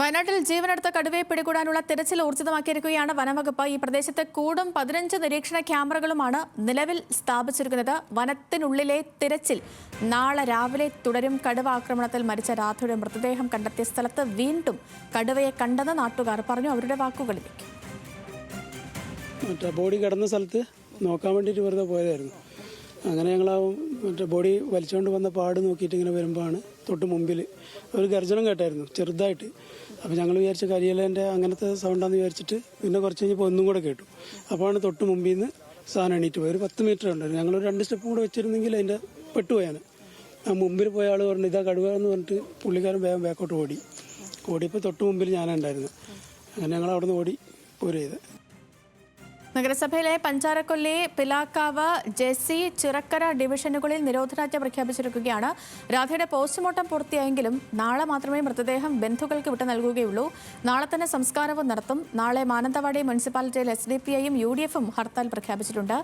വയനാട്ടിൽ ജീവനെടുത്ത കടുവയെ പിടികൂടാനുള്ള തിരച്ചിൽ ഊർജിതമാക്കിയിരിക്കുകയാണ് വനംവകുപ്പ്. ഈ പ്രദേശത്ത് കൂടും പതിനഞ്ച് നിരീക്ഷണ ക്യാമറകളുമാണ് നിലവിൽ സ്ഥാപിച്ചിരിക്കുന്നത്. വനത്തിനുള്ളിലെ തിരച്ചിൽ നാളെ രാവിലെ തുടരും. കടുവ ആക്രമണത്തിൽ മരിച്ച രാധയുടെ മൃതദേഹം കണ്ടെത്തിയ സ്ഥലത്ത് വീണ്ടും കടുവയെ കണ്ടെന്ന് നാട്ടുകാർ പറഞ്ഞു. അവരുടെ വാക്കുകളിലേക്ക്. മറ്റേ ബോഡി കിടന്ന സ്ഥലത്ത് നോക്കാൻ വേണ്ടിയിട്ട് വെറുതെ പോയതായിരുന്നു. അങ്ങനെ ഞങ്ങൾ ആ മറ്റേ ബോഡി വലിച്ചുകൊണ്ട് വന്ന പാട് നോക്കിയിട്ട് ഇങ്ങനെ വരുമ്പോഴാണ് തൊട്ട് മുമ്പിൽ ഒരു ഗർജനം കേട്ടായിരുന്നു ചെറുതായിട്ട്. അപ്പോൾ ഞങ്ങൾ വിചാരിച്ച കരിയലേന്റെ അങ്ങനത്തെ സൗണ്ടാന്ന് വിചാരിച്ചിട്ട് പിന്നെ കുറച്ച് കഴിഞ്ഞപ്പോൾ ഒന്നും കൂടെ കേട്ടു. അപ്പോഴാണ് തൊട്ട് മുമ്പിൽ നിന്ന് സാധനം എണീറ്റ് പോയി ഒരു പത്ത് മീറ്റർ ഉണ്ടായിരുന്നു ഞങ്ങളൊരു രണ്ട് സ്റ്റെപ്പ് കൂടെ വെച്ചിരുന്നെങ്കിൽ അതിന്റെ പെട്ടുപോയാണ്. ആ മുമ്പിൽ പോയ ആൾ പറഞ്ഞു ഇതാ കടുവ എന്ന് പറഞ്ഞിട്ട് പുള്ളിക്കാരൻ വേഗം ബാക്കോട്ട് ഓടി. ഓടിയപ്പോൾ തൊട്ട് മുമ്പിൽ ഞാനുണ്ടായിരുന്നു അങ്ങനെ ഞങ്ങൾ അവിടെ നിന്ന് ഓടി പോരുക ചെയ്തത് നഗരസഭയിലെ പഞ്ചാരക്കൊല്ലി പിലാക്കാവ് ജെസി ചിറക്കര ഡിവിഷനുകളിൽ നിരോധനാജ്ഞ പ്രഖ്യാപിച്ചിരിക്കുകയാണ്. രാധയുടെ പോസ്റ്റ്മോർട്ടം പൂർത്തിയായെങ്കിലും നാളെ മാത്രമേ മൃതദേഹം ബന്ധുക്കൾക്ക് വിട്ടു നൽകുകയുള്ളൂ. നാളെ തന്നെ സംസ്കാരവും നടത്തും. നാളെ മാനന്തവാടി മുനിസിപ്പാലിറ്റിയിൽ എസ് ഡി പി ഐയും യു ഡി എഫും ഹർത്താൽ പ്രഖ്യാപിച്ചിട്ടുണ്ട്.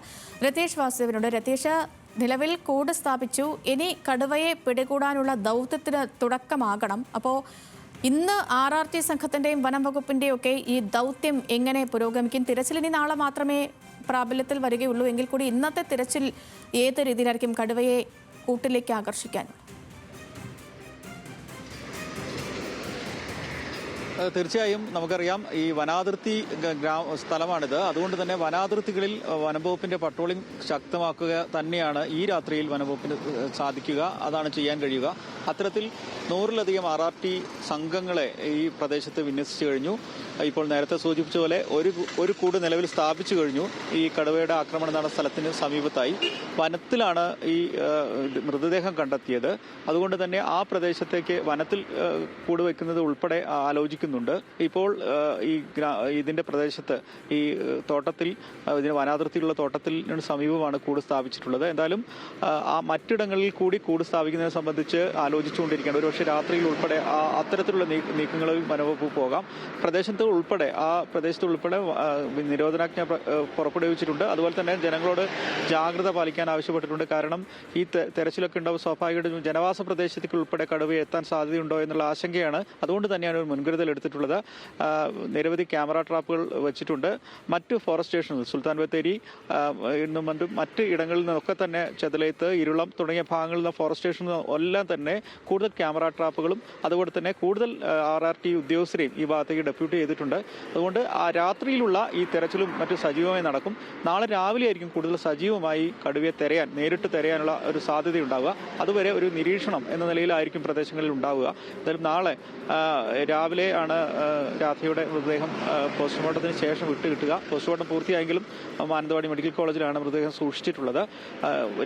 രതീഷ് വാസുദേവനുണ്ട്. രതീഷ് നിലവിൽ കൂട് സ്ഥാപിച്ചു. ഇനി കടുവയെ പിടികൂടാനുള്ള ദൗത്യത്തിന് തുടക്കമാകണം. അപ്പോൾ ഇന്ന് ആർ ആർ ടി സംഘത്തിന്റെയും വനം വകുപ്പിന്റെയും ഒക്കെ ഈ ദൗത്യം എങ്ങനെ പുരോഗമിക്കും? തിരച്ചിൽ ഇനി നാളെ മാത്രമേ പ്രാബല്യത്തിൽ വരികയുള്ളൂ. എങ്കിൽ കൂടി ഇന്നത്തെ തിരച്ചിൽ ഏത് രീതിയിലായിരിക്കും കടുവയെ കൂട്ടിലേക്ക് ആകർഷിക്കാൻ? തീർച്ചയായും നമുക്കറിയാം ഈ വനാതിർത്തി ഗ്രാമ സ്ഥലമാണിത്. അതുകൊണ്ട് തന്നെ വനാതിർത്തികളിൽ വനംവകുപ്പിന്റെ പട്രോളിംഗ് ശക്തമാക്കുക തന്നെയാണ് ഈ രാത്രിയിൽ വനംവകുപ്പിന് സാധിക്കുക. അതാണ് ചെയ്യാൻ കഴിയുക. അത്തരത്തിൽ നൂറിലധികം ആർ ആർ ടി സംഘങ്ങളെ ഈ പ്രദേശത്ത് വിന്യസിച്ചു കഴിഞ്ഞു. ഇപ്പോൾ നേരത്തെ സൂചിപ്പിച്ച പോലെ ഒരു ഒരു കൂട് നിലവിൽ സ്ഥാപിച്ചു കഴിഞ്ഞു. ഈ കടുവയുടെ ആക്രമണം നടന്ന സ്ഥലത്തിന് സമീപത്തായി. വനത്തിലാണ് ഈ മൃതദേഹം കണ്ടെത്തിയത്. അതുകൊണ്ട് തന്നെ ആ പ്രദേശത്തേക്ക് വനത്തിൽ കൂട് വയ്ക്കുന്നത് ഉൾപ്പെടെ ആലോചിക്കുന്നുണ്ട്. ഇപ്പോൾ ഈ ഇതിന്റെ പ്രദേശത്ത് ഈ തോട്ടത്തിൽ ഇതിന് വനാതിർത്തിയുള്ള തോട്ടത്തിന് സമീപമാണ് കൂട് സ്ഥാപിച്ചിട്ടുള്ളത്. എന്തായാലും ആ മറ്റിടങ്ങളിൽ കൂടി കൂട് സ്ഥാപിക്കുന്നതിനെ സംബന്ധിച്ച് ആലോചിച്ചുകൊണ്ടിരിക്കുകയാണ്. ഒരുപക്ഷെ രാത്രിയിൽ ഉൾപ്പെടെ ആ അത്തരത്തിലുള്ള നീക്ക- നീക്കങ്ങളിൽ വനവകുപ്പ് പോകാം. പ്രദേശത്ത് ഉൾപ്പെടെ ആ പ്രദേശത്ത് ഉൾപ്പെടെ നിരോധനാജ്ഞ പുറപ്പെടുവിച്ചിട്ടുണ്ട്. അതുപോലെ തന്നെ ജനങ്ങളോട് ജാഗ്രത പാലിക്കാൻ ആവശ്യപ്പെട്ടിട്ടുണ്ട്. കാരണം ഈ തെരച്ചിലൊക്കെ ഉണ്ടാവും. സ്വാഭാവികമായിട്ടും ജനവാസ പ്രദേശത്തേക്ക് ഉൾപ്പെടെ കടുവ എത്താൻ സാധ്യതയുണ്ടോ എന്നുള്ള ആശങ്കയാണ്. അതുകൊണ്ട് തന്നെയാണ് ഒരു മുൻകരുതൽ എടുത്തിട്ടുള്ളത്. നിരവധി ക്യാമറ ട്രാപ്പുകൾ വെച്ചിട്ടുണ്ട്. മറ്റ് ഫോറസ്റ്റ് സ്റ്റേഷനുകൾ സുൽത്താൻ ബത്തേരി മറ്റും ഇടങ്ങളിൽ നിന്നൊക്കെ തന്നെ ചെതലേത്ത് ഇരുളം തുടങ്ങിയ ഭാഗങ്ങളിൽ നിന്ന് ഫോറസ്റ്റ് സ്റ്റേഷനിൽ എല്ലാം തന്നെ കൂടുതൽ ക്യാമറ ട്രാപ്പുകളും അതുപോലെ തന്നെ കൂടുതൽ ആർ ആർ ടി ഉദ്യോഗസ്ഥരെയും ഈ ഭാഗത്തേക്ക് ഡെപ്യൂട്ട് ചെയ്തിട്ടുണ്ട്. അതുകൊണ്ട് ആ രാത്രിയിലുള്ള ഈ തെരച്ചിലും മറ്റു സജീവമായി നടക്കും. നാളെ രാവിലെ ആയിരിക്കും കൂടുതൽ സജീവമായി കടുവയെ തെരയാൻ നേരിട്ട് തെരയാനുള്ള ഒരു സാധ്യത ഉണ്ടാവുക അതുവരെ ഒരു നിരീക്ഷണം എന്ന നിലയിലായിരിക്കും പ്രദേശങ്ങളിൽ ഉണ്ടാവുക. എന്തായാലും നാളെ രാവിലെ ആണ് രാധയുടെ മൃതദേഹം പോസ്റ്റ്മോർട്ടത്തിന് ശേഷം വിട്ട് കിട്ടുക. പോസ്റ്റ്മോർട്ടം പൂർത്തിയായെങ്കിലും മാനന്തവാടി മെഡിക്കൽ കോളേജിലാണ് മൃതദേഹം സൂക്ഷിച്ചിട്ടുള്ളത്.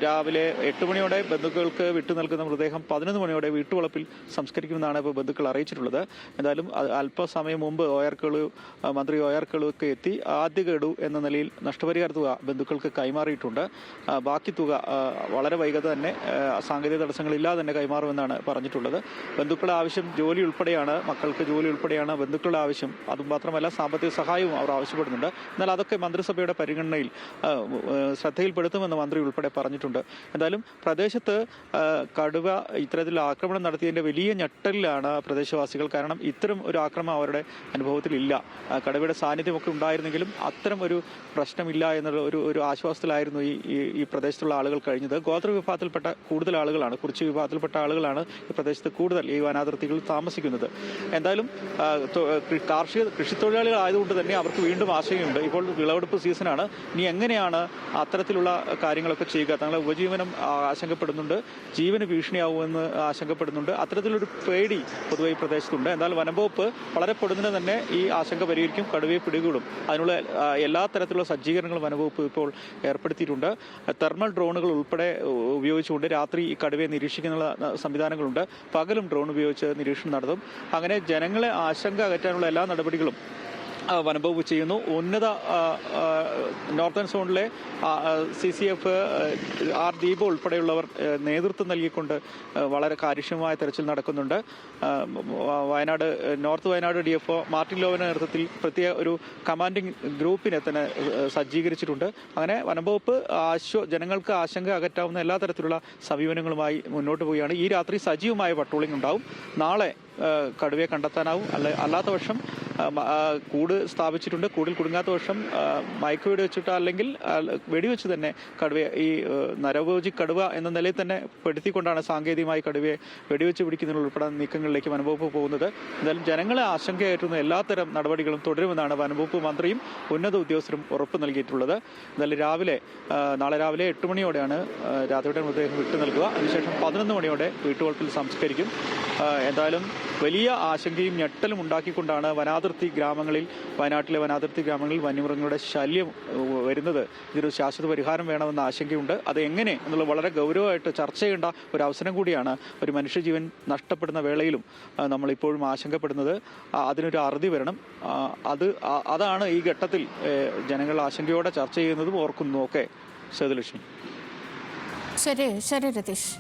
രാവിലെ എട്ട് മണിയോടെ ബന്ധുക്കൾക്ക് വിട്ടു നൽകുന്ന മൃതദേഹം പതിനൊന്ന് മണിയോടെ വീട്ടുവളപ്പിൽ സംസ്കരിക്കുമെന്നാണ് ഇപ്പോൾ ബന്ധുക്കൾ അറിയിച്ചിട്ടുള്ളത്. എന്തായാലും അല്പസമയം മുമ്പ് ഒയർക്കളു മന്ത്രി ഒയർക്കളു എത്തി. ആദ്യ ഗഡു എന്ന നിലയിൽ നഷ്ടപരിഹാര തുക ബന്ധുക്കൾക്ക് കൈമാറിയിട്ടുണ്ട്. ബാക്കി തുക വളരെ വൈകാതെ തന്നെ സാങ്കേതിക തടസ്സങ്ങളില്ലാതെ തന്നെ കൈമാറുമെന്നാണ് പറഞ്ഞിട്ടുള്ളത്. ബന്ധുക്കളുടെ ആവശ്യം ജോലി ഉൾപ്പെടെയാണ് മക്കൾക്ക് ജോലി ഉൾപ്പെടെയാണ് ബന്ധുക്കളുടെ ആവശ്യം അതുമാത്രമല്ല സാമ്പത്തിക സഹായവും അവർ ആവശ്യപ്പെടുന്നുണ്ട്. എന്നാൽ അതൊക്കെ മന്ത്രിസഭയുടെ പരിഗണനയിൽ ശ്രദ്ധയിൽപ്പെടുത്തുമെന്ന് മന്ത്രി ഉൾപ്പെടെ പറഞ്ഞിട്ടുണ്ട്. എന്തായാലും പ്രദേശത്ത് കടുവ ഇത്തരത്തിൽ ആക്രമണം നടത്തിയതിന്റെ വലിയ ഞെട്ടലിലാണ് പ്രദേശവാസികൾ. കാരണം ഇത്തരം ഒരു ആക്രമണം അവരുടെ അനുഭവത്തിലില്ല. കടുവയുടെ സാന്നിധ്യമൊക്കെ ഉണ്ടായിരുന്നെങ്കിലും അത്തരം ഒരു പ്രശ്നമില്ല എന്നുള്ള ഒരു ഒരു ആശ്വാസത്തിലായിരുന്നു ഈ ഈ- പ്രദേശത്തുള്ള ആളുകൾ കഴിഞ്ഞത്. ഗോത്ര വിഭാഗത്തിൽപ്പെട്ട കൂടുതൽ ആളുകളാണ് കുറിച്ച് വിഭാഗത്തിൽപ്പെട്ട ആളുകളാണ് ഈ പ്രദേശത്ത് കൂടുതൽ ഈ വനാതിർത്തികളിൽ താമസിക്കുന്നത്. എന്തായാലും കാർഷിക കൃഷിത്തൊഴിലാളികൾ ആയതുകൊണ്ട് തന്നെ അവർക്ക് വീണ്ടും ആശയമുണ്ട്. ഇപ്പോൾ വിളവെടുപ്പ് സീസണാണ്. ഇനി എങ്ങനെയാണ് അത്തരത്തിലുള്ള കാര്യങ്ങളൊക്കെ ചെയ്യുക? തങ്ങളെ ഉപജീവനം ആശങ്കപ്പെടുന്നുണ്ട്. ജീവന് ഭീഷണിയാവുമെന്ന് ആശങ്കപ്പെടുന്നുണ്ട്. അത്തരത്തിലൊരു പേടി പൊതുവെ ഈ പ്രദേശത്തുണ്ട്. എന്നാൽ വനംവകുപ്പ് വളരെ പൊടുന്നതിന് തന്നെ ഈ ആശങ്ക പരിഹരിക്കും കടുവയെ പിടികൂടും. അതിനുള്ള എല്ലാ തരത്തിലുള്ള സജ്ജീകരണങ്ങളും വനംവകുപ്പ് ഇപ്പോൾ ഏർപ്പെടുത്തിയിട്ടുണ്ട്. തെർമൽ ഡ്രോണുകൾ ഉൾപ്പെടെ ഉപയോഗിച്ചുകൊണ്ട് രാത്രി ഈ കടുവയെ നിരീക്ഷിക്കുന്ന സംവിധാനങ്ങളുണ്ട്. പകലും ഡ്രോൺ ഉപയോഗിച്ച് നിരീക്ഷണം നടത്തും. അങ്ങനെ ജനങ്ങളെ ആശങ്ക അകറ്റാനുള്ള എല്ലാ നടപടികളും വനംവകുപ്പ് ചെയ്യുന്നു ഉന്നത നോർത്തേൺ സോണിലെ C C F R Deep ഉൾപ്പെടെയുള്ളവർ നേതൃത്വം നൽകിക്കൊണ്ട് വളരെ കാര്യക്ഷമമായ തെരച്ചിൽ നടക്കുന്നുണ്ട്. Wayanad north Wayanad D F O Martin ലോവിന്റെ നേതൃത്വത്തിൽ പ്രത്യേക ഒരു കമാൻഡിംഗ് ഗ്രൂപ്പിനെ തന്നെ സജ്ജീകരിച്ചിട്ടുണ്ട്. അങ്ങനെ വനംവകുപ്പ് ആശ്വ ജനങ്ങൾക്ക് ആശങ്ക അകറ്റാവുന്ന എല്ലാ തരത്തിലുള്ള സമീപനങ്ങളുമായി മുന്നോട്ട് പോവുകയാണ്. ഈ രാത്രി സജീവമായ പട്രോളിംഗ് ഉണ്ടാവും. നാളെ കടുവയെ കണ്ടെത്താനാവും. അല്ല അല്ലാത്ത പക്ഷം കൂട് സ്ഥാപിച്ചിട്ടുണ്ട്. കൂടിൽ കുടുങ്ങാത്ത വർഷം മയക്കു മയക്ക് വെടി വെച്ചിട്ട് അല്ലെങ്കിൽ വെടിവെച്ച് തന്നെ കടുവയെ ഈ നരവോജി കടുവ എന്ന നിലയിൽ തന്നെ പെടുത്തിക്കൊണ്ടാണ് സാങ്കേതികമായി കടുവയെ വെടിവെച്ച് പിടിക്കുന്നതിനുൾപ്പെടെ നീക്കങ്ങളിലേക്ക് വനംവകുപ്പ് പോകുന്നത്. എന്തായാലും ജനങ്ങളെ ആശങ്കയായിട്ടുന്ന എല്ലാത്തരം നടപടികളും തുടരുമെന്നാണ് വനംവകുപ്പ് മന്ത്രിയും ഉന്നത ഉദ്യോഗസ്ഥരും ഉറപ്പ് നൽകിയിട്ടുള്ളത്. എന്തായാലും രാവിലെ നാളെ രാവിലെ എട്ട് മണിയോടെയാണ് രാധയുടെ മൃതദേഹം വിട്ടു നൽകുക. അതിനുശേഷം പതിനൊന്ന് മണിയോടെ വീട്ടുവളപ്പിൽ സംസ്കരിക്കും. എന്തായാലും വലിയ ആശങ്കയും ഞെട്ടലും ഉണ്ടാക്കിക്കൊണ്ടാണ് വനാതിർത്തി ഗ്രാമങ്ങളിൽ വയനാട്ടിലെ വനാതിർത്തി ഗ്രാമങ്ങളിൽ വന്യമൃഗങ്ങളുടെ ശല്യം വരുന്നത് ഇതിനൊരു ശാശ്വത പരിഹാരം വേണമെന്ന ആശങ്കയുണ്ട്. അത് എങ്ങനെ എന്നുള്ളത് വളരെ ഗൗരവമായിട്ട് ചർച്ച ചെയ്യേണ്ട ഒരു അവസരം കൂടിയാണ് ഒരു മനുഷ്യജീവൻ നഷ്ടപ്പെടുന്ന വേളയിലും നമ്മളിപ്പോഴും ആശങ്കപ്പെടുന്നത്. അതിനൊരു അറുതി വരണം. അത് അതാണ് ഈ ഘട്ടത്തിൽ ജനങ്ങൾ ആശങ്കയോടെ ചർച്ച ചെയ്യുന്നതും ഓർക്കുന്നു ഒക്കെ. സേതുലക്ഷ്മി. ശരി ശരി രതീഷ്.